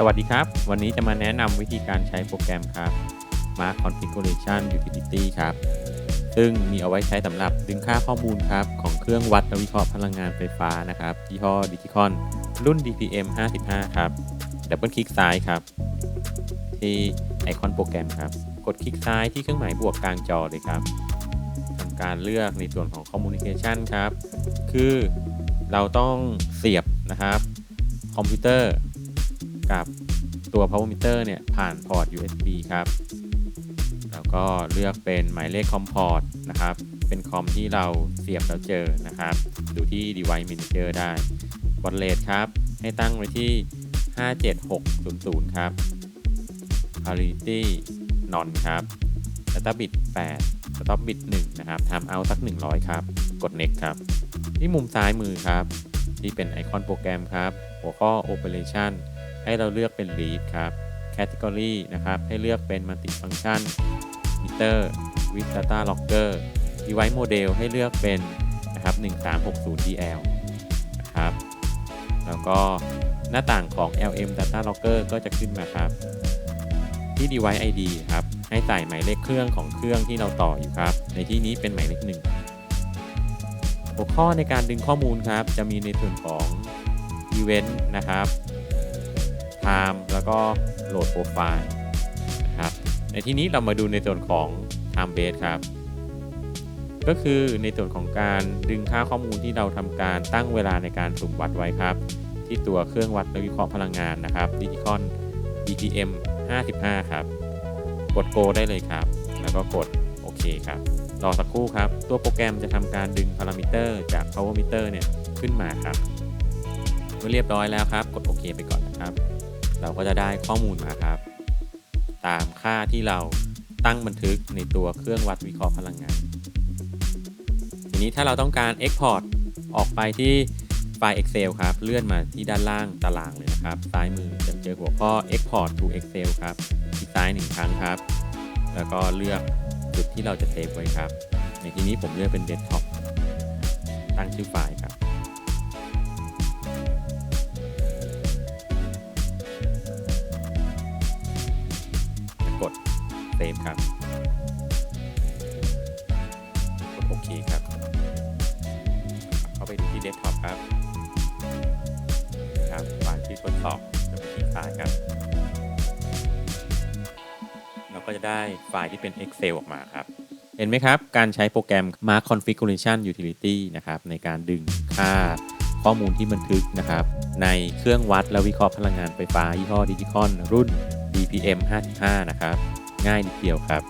สวัสดีครับ วันนี้จะมาแนะนำวิธีการใช้โปรแกรมครับ Mark Configuration Utility ครับ ซึ่งมีเอาไว้ใช้สำหรับดึงค่าข้อมูลครับ ของเครื่องวัดและวิเคราะห์พลังงานไฟฟ้านะครับยี่ห้อ Digicon รุ่น DPM 55 ครับดับเบิลคลิกซ้ายครับ ที่ไอคอนโปรแกรมครับ กดคลิกซ้ายที่เครื่องหมายบวกกลางจอเลยครับทำการเลือกในส่วนของ Communication ครับ คือเราต้องเสียบนะครับ คอมพิวเตอร์ กับตัว power meter เนี่ยผ่านพอร์ต USB ครับ แล้วก็เลือกเป็นหมายเลขคอมพอร์ตนะครับ เป็นคอมที่เราเสียบแล้วเจอนะครับ ดูที่ device manager ได้บอ r เลทครับ ให้ตั้งไว้ที่ 57600 ครับ parity non ครับ data bit 8 stop bit 1 นะครับ time out สัก 100 ครับ กด next ครับ ที่มุมซ้ายมือครับ ที่เป็นไอคอนโปรแกรมครับ หัวข้อ operation ให้เราเลือกเป็น lead ครับ category นะครับ ให้เลือกเป็น multifunction meter with data logger device model ให้เลือกเป็นนะครับ 1360 DL นะครับ แล้วก็หน้าต่างของ LM data logger ก็จะขึ้นมาครับ ที่ device ID ครับ ให้ใส่หมายเลขเครื่องของเครื่องที่เราต่ออยู่ครับ ในที่นี้เป็นหมายเลขหนึ่งหัวข้อในการดึงข้อมูลครับ จะมีในส่วนของ Event นะครับ Time แล้วก็ Load Profile นะครับในที่นี้เรามาดูในส่วนของ Time Base ครับ ก็คือในส่วนของการดึงค่าข้อมูลที่เราทำการตั้งเวลาในการสุ่มวัดไว้ครับ ที่ตัวเครื่องวัดและวิเคราะห์พลังงานนะครับ Digicon DPM 55 ครับ กด Go ได้เลยครับ แล้วก็กดโอเคครับรอสักครู่ครับ ตัวโปรแกรมจะทำการดึงพารามิเตอร์จาก power meter เนี่ยขึ้นมาครับเมื่อเรียบร้อยแล้วครับ กดโอเคไปก่อนนะครับ เราก็จะได้ข้อมูลมาครับ ตามค่าที่เราตั้งบันทึกในตัวเครื่องวัดวิเคราะห์พลังงาน ทีนี้ถ้าเราต้องการ Export ออกไปที่ไฟล์ Excel ครับ เลื่อนมาที่ด้านล่างตารางเลยนะครับ ซ้ายมือจะเจอหัวข้อ Export to Excel ครับคลิกซ้ายหนึ่งครั้งครับ แล้วก็เลือกจุดที่เราจะเซฟไว้ครับ ในที่นี้ผมเลือกเป็น Desktop ตั้งชื่อไฟล์ครับ กดเซฟครับ กดโอเคครับ เข้าไปดูที่เดสก์ท็อปครับ ครับไฟล์ที่ทดสอบจะเป็นที่ซ้ายครับ เราก็จะได้ไฟล์ที่เป็น Excel ออกมาครับเห็นไหมครับ การใช้โปรแกรม Mark Configuration Utility นะครับในการดึงค่าข้อมูลที่บันทึกนะครับ ในเครื่องวัดและวิเคราะห์พลังงานไฟฟ้ายี่ห้อ Digicon รุ่น BPM 55 นะครับ ง่ายนิดเดียวครับ